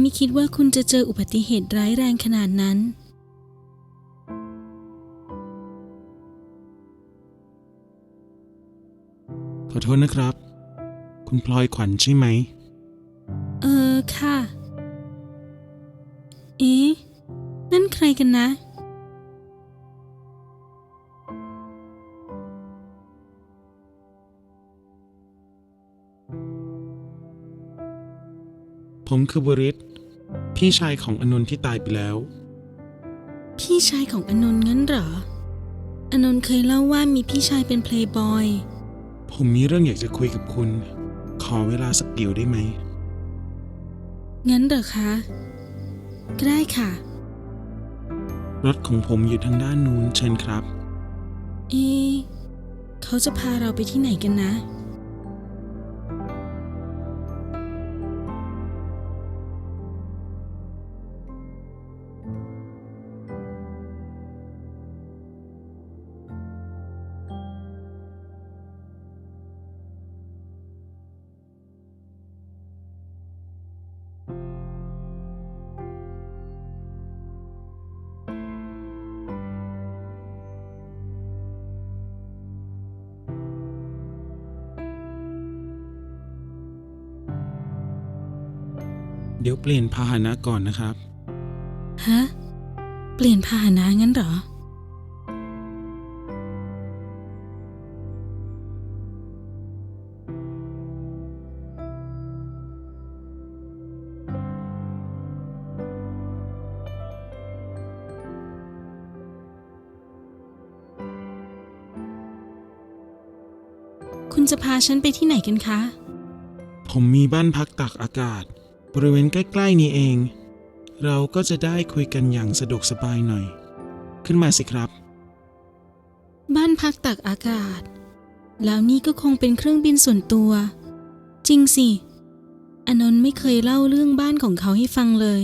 อนนท์ฉันไม่คิดว่าคุณจะเจออุบัติเหตุร้ายแรงขนาดนั้น ขอโทษนะครับ คุณพลอยขวัญใช่ไหม เออค่ะ เอ๊ะ นั่นใครกันนะ ผมคือบุริศพี่ชายของอนนท์ที่ตายไปแล้ว พี่ชายของอนนท์งั้นเหรอ อนนท์เคยเล่าว่ามีพี่ชายเป็นเพลย์บอย ผมมีเรื่องอยากจะคุยกับคุณ ขอเวลาสักเดี๋ยวได้ไหม งั้นเหรอคะก็ได้ค่ะ รถของผมอยู่ทางด้านนู้นเชิญครับ เอ๊ะเขาจะพาเราไปที่ไหนกันนะ เดี๋ยวเปลี่ยนพาหนะก่อนนะครับ ฮะ เปลี่ยนพาหนะงั้นเหรอ คุณจะพาฉันไปที่ไหนกันคะ ผมมีบ้านพักตากอากาศ บริเวณใกล้ ๆ นี้เอง เราก็จะได้คุยกันอย่างสะดวกสบายหน่อย ขึ้นมาสิครับ บ้านพักตากอากาศ แล้วนี่ก็คงเป็นเครื่องบินส่วนตัว จริงสิ อนนท์ไม่เคยเล่าเรื่องบ้านของเขาให้ฟังเลย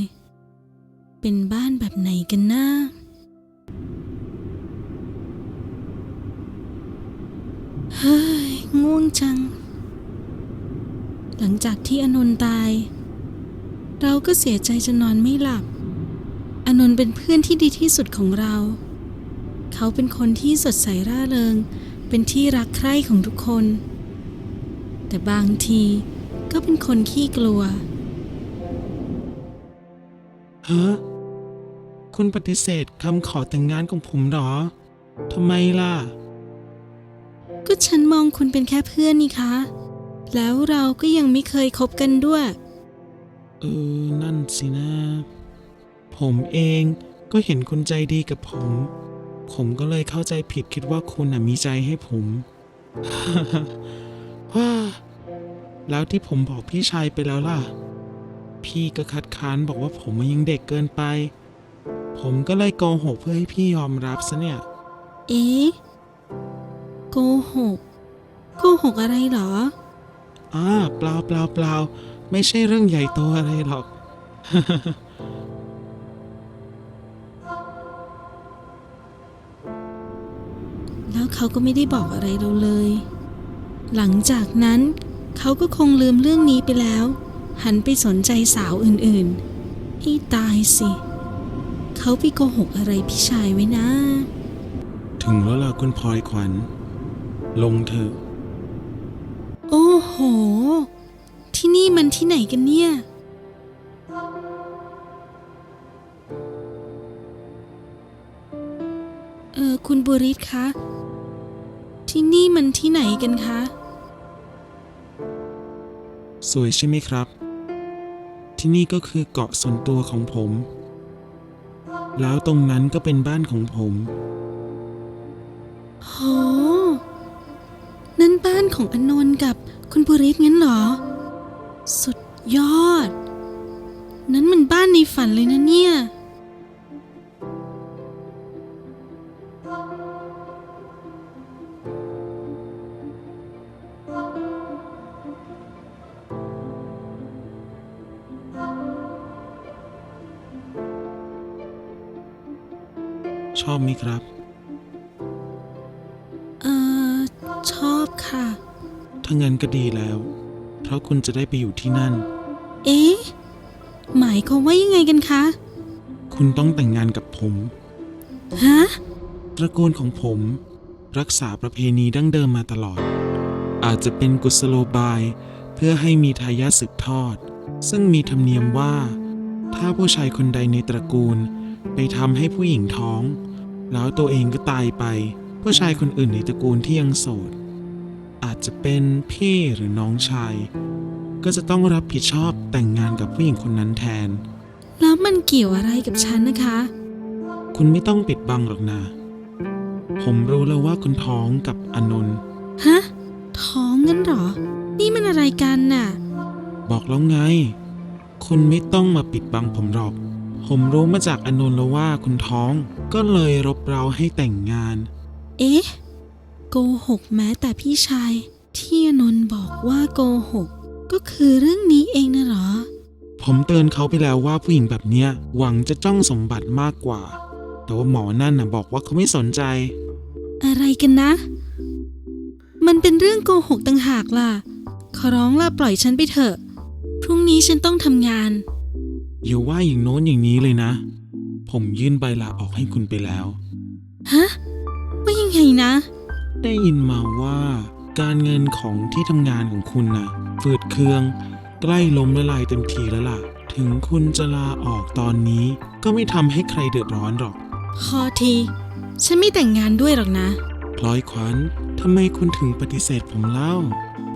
เป็นบ้านแบบไหนกันนะเฮ้ยง่วงจัง หลังจากที่อนนท์ตาย เราก็เสียใจจนนอนไม่หลับ อนนท์เป็นเพื่อนที่ดีที่สุดของเรา เขาเป็นคนที่สดใสร่าเริง เป็นที่รักใคร่ของทุกคน แต่บางทีก็เป็นคนขี้กลัวฮะคุณปฏิเสธคำขอแต่งงานของผมเหรอ ทำไมล่ะ ก็ฉันมองคุณเป็นแค่เพื่อนนี่คะ แล้วเราก็ยังไม่เคยคบกันด้วย เออ นั่นสินะ ผมเองก็เห็นคุณใจดีกับผม ผมก็เลยเข้าใจผิดคิดว่าคุณน่ะมีใจให้ผมว้าแล้วที่ผมบอกพี่ชายไปแล้วล่ะ พี่ก็คัดค้านบอกว่าผมยังเด็กเกินไป ผมก็เลยโกหกเพื่อให้พี่ยอมรับซะเนี่ย เอ๊ะโกหกโกหกอะไรเหรออ่าเปล่าเปล่าเปล่า ไม่ใช่เรื่องใหญ่โตอะไรหรอก แล้วเขาก็ไม่ได้บอกอะไรเราเลย หลังจากนั้นเขาก็คงลืมเรื่องนี้ไปแล้ว หันไปสนใจสาวอื่นๆให้ตายสิ เขาไปโกหกอะไรพี่ชายไว้นะ ถึงแล้วล่ะคุณพลอยขวัญ ลงเถอะ โอ้โห ที่นี่มันที่ไหนกันเนี่ย เออ คุณบุริศคะ ที่นี่มันที่ไหนกันคะ สวยใช่ไหมครับ ที่นี่ก็คือเกาะส่วนตัวของผม แล้วตรงนั้นก็เป็นบ้านของผมโหนั่นบ้านของอนนท์กับคุณบุริศงั้นเหรอ สุดยอด นั้นมันบ้านในฝันเลยนะเนี่ย ชอบไหมครับ เออชอบค่ะ ถ้างั้นก็ดีแล้ว เพราะคุณจะได้ไปอยู่ที่นั่น เอ๊ะ หมายความว่ายังไงกันคะ คุณต้องแต่งงานกับผม ฮะ ตระกูลของผม รักษาประเพณีดั้งเดิมมาตลอด อาจจะเป็นกุศโลบาย เพื่อให้มีทายาทสืบทอด ซึ่งมีธรรมเนียมว่า ถ้าผู้ชายคนใดในตระกูล ไปทำให้ผู้หญิงท้อง แล้วตัวเองก็ตายไป ผู้ชายคนอื่นในตระกูลที่ยังโสดอา จจะเป็นพี่หรือน้องชาย ก็จะต้องรับผิดชอบแต่งงานกับผู้หญิงคนนั้นแทน แล้วมันเกี่ยวอะไรกับฉันนะคะ คุณไม่ต้องปิดบังหรอกนะผมรู้แล้วว่าคุณท้องกับอนนท์ฮะ ท้องงั้นเหรอ นี่มันอะไรกันน่ะ บอกแล้วไง คุณไม่ต้องมาปิดบังผมหรอก ผมรู้มาจากอนนท์แล้วว่าคุณท้องก็เลยรบเราให้แต่งงาน เอ๊ะโกหกแม้แต่พี่ชาย ที่อนนท์บอกว่าโกหก ก็คือเรื่องนี้เองนะเหรอ ผมเตือนเขาไปแล้วว่าผู้หญิงแบบเนี้ยหวังจะจ้องสมบัติมากกว่า แต่ว่าหมอนั่นน่ะบอกว่าเขาไม่สนใจ อะไรกันนะ มันเป็นเรื่องโกหกต่างหากล่ะ ขอร้องล่ะปล่อยฉันไปเถอะ พรุ่งนี้ฉันต้องทำงาน อย่าว่าอย่างโน้นอย่างนี้เลยนะ ผมยื่นใบลาออกให้คุณไปแล้ว ฮะว่ายังไงนะ ได้ยินมาว่าการเงินของที่ทำงานของคุณน่ะฝืดเคือง ใกล้ล้มละลายเต็มทีแล้วล่ะ ถึงคุณจะลาออกตอนนี้ ก็ไม่ทำให้ใครเดือดร้อนหรอกพอที ฉันไม่แต่งงานด้วยหรอกนะ พลอยขวัญทำไมคุณถึงปฏิเสธผมเล่า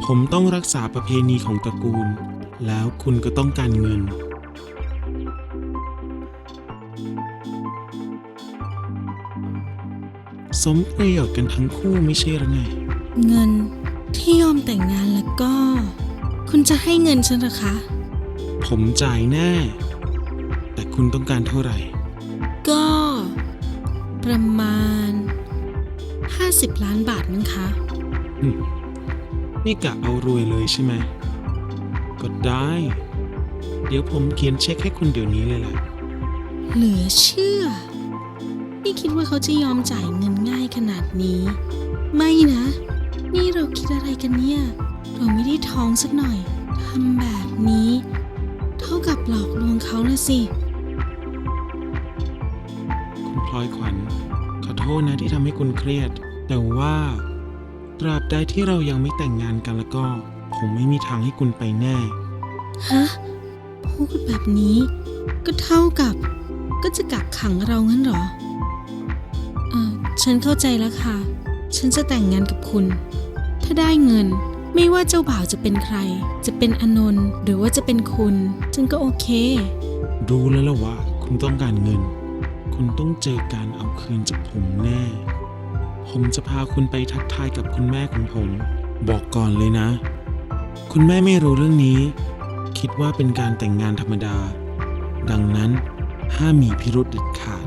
ผมต้องรักษาประเพณีของตระกูล แล้วคุณก็ต้องการเงิน สมประโยชน์กันทั้งคู่ไม่ใช่หรือไง เงินที่ยอมแต่งงานแล้วก็ คุณจะให้เงินฉันเหรอคะ ผมจ่ายแน่ แต่คุณต้องการเท่าไหร่ ก็ ประมาณ 50 ล้านบาทมั้งคะ นี่กะเอารวยเลยใช่ไหม ก็ได้ เดี๋ยวผมเขียนเช็คให้คุณเดี๋ยวนี้เลยแหละเหลือเชื่อ นี่คิดว่าเขาจะยอมจ่ายเงินง่ายขนาดนี้ ไม่นะ นี่เราคิดอะไรกันเนี่ย เราไม่ได้ท้องสักหน่อยทำแบบนี้ เท่ากับหลอกลวงเขาละสิ คุณพลอยขวัญ ขอโทษนะที่ทำให้คุณเครียด แต่ว่า ตราบใดที่เรายังไม่แต่งงานกันแล้วก็ ผมไม่มีทางให้คุณไปแน่ ฮะ พูดแบบนี้ ก็เท่ากับ ก็จะกักขังเรางั้นเหรอเออ ฉันเข้าใจแล้วค่ะ ฉันจะแต่งงานกับคุณ ถ้าได้เงิน ไม่ว่าเจ้าบ่าวจะเป็นใคร จะเป็นอนนท์หรือว่าจะเป็นคุณ ฉันก็โอเค รู้แล้วล่ะว่า คุณต้องการเงิน คุณต้องเจอการเอาคืนจากผมแน่ ผมจะพาคุณไปทักทายกับคุณแม่ของผม บอกก่อนเลยนะ คุณแม่ไม่รู้เรื่องนี้ คิดว่าเป็นการแต่งงานธรรมดา ดังนั้นห้ามมีพิรุธเด็ดขาด